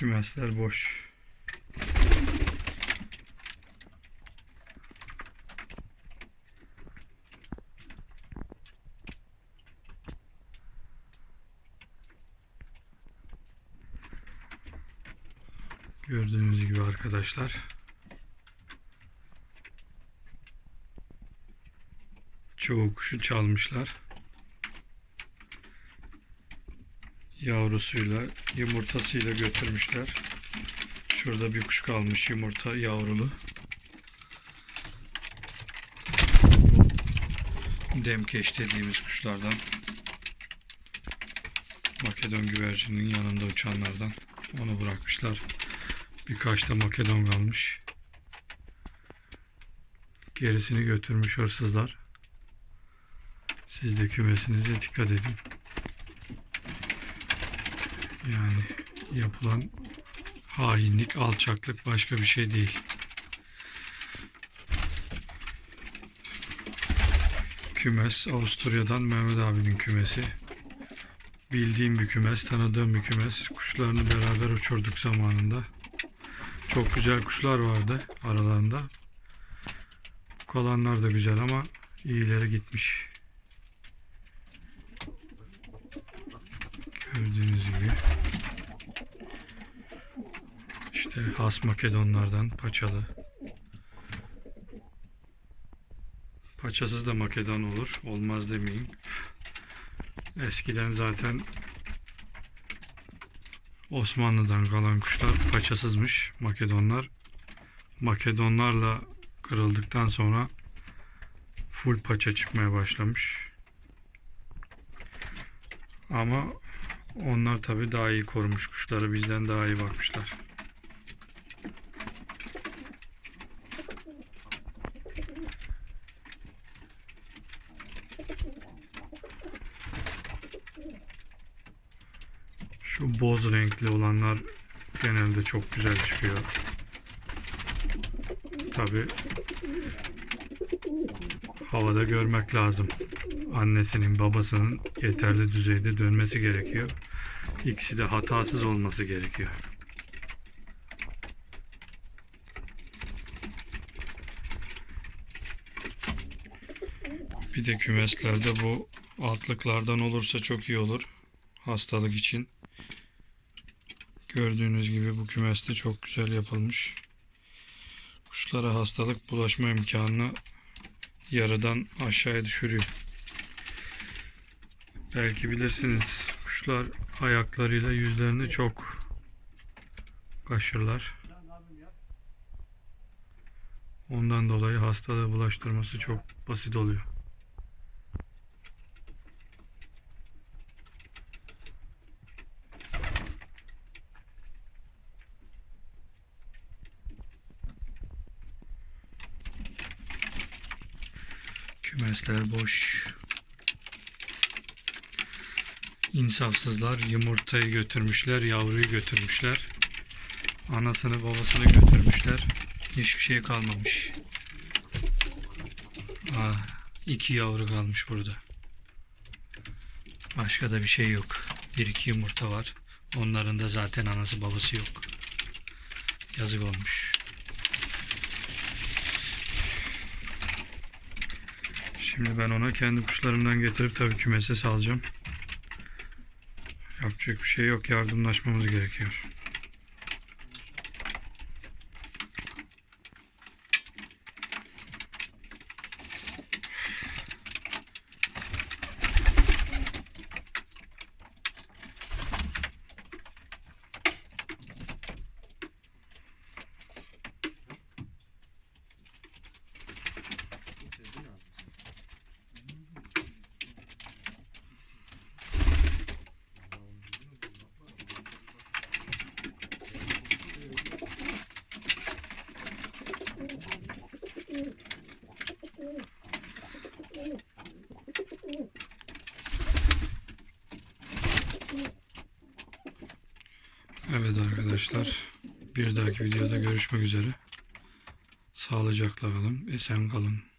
Kümesler boş. Gördüğünüz gibi arkadaşlar. Çoğu kuşu çalmışlar. Yavrusuyla, yumurtasıyla götürmüşler. Şurada bir kuş kalmış yumurta yavrulu. Demkeş dediğimiz kuşlardan. Makedon güvercinin yanında uçanlardan. Onu bırakmışlar. Birkaç da Makedon kalmış. Gerisini götürmüş hırsızlar. Siz de kümesinize dikkat edin. Yani yapılan hainlik, alçaklık başka bir şey değil. Kümes Avusturya'dan Mehmet abinin kümesi. Bildiğim bir kümes, tanıdığım bir kümes. Kuşlarını beraber uçurduk zamanında. Çok güzel kuşlar vardı aralarında. Kalanlar da güzel ama iyileri gitmiş. Gördüğünüz gibi. İşte has Makedonlardan paçalı. Paçasız da Makedon olur. Olmaz demeyin. Eskiden zaten Osmanlı'dan kalan kuşlar paçasızmış Makedonlar. Makedonlarla kırıldıktan sonra full paça çıkmaya başlamış. Ama onlar tabi daha iyi korumuş kuşları bizden daha iyi bakmışlar. Boz renkli olanlar genelde çok güzel çıkıyor. Tabi havada görmek lazım. Annesinin babasının yeterli düzeyde dönmesi gerekiyor. İkisi de hatasız olması gerekiyor. Bir de kümeslerde bu altlıklardan olursa çok iyi olur. Hastalık için. Gördüğünüz gibi bu kümes de çok güzel yapılmış. Kuşlara hastalık bulaşma imkanını yarıdan aşağıya düşürüyor. Belki bilirsiniz kuşlar ayaklarıyla yüzlerini çok kaşırlar. Ondan dolayı hastalığı bulaştırması çok basit oluyor. Kümesler boş. İnsafsızlar yumurtayı götürmüşler, yavruyu götürmüşler. Anasını babasını götürmüşler. Hiçbir şey kalmamış. Aa, iki yavru kalmış burada. Başka da bir şey yok. Bir iki yumurta var. Onların da zaten anası babası yok. Yazık olmuş. Şimdi ben ona kendi kuşlarımdan getirip tabii kümese salacağım. Yapacak bir şey yok. Yardımlaşmamız gerekiyor. Evet arkadaşlar. Bir dahaki videoda görüşmek üzere. Sağlıcakla kalın. Esen kalın.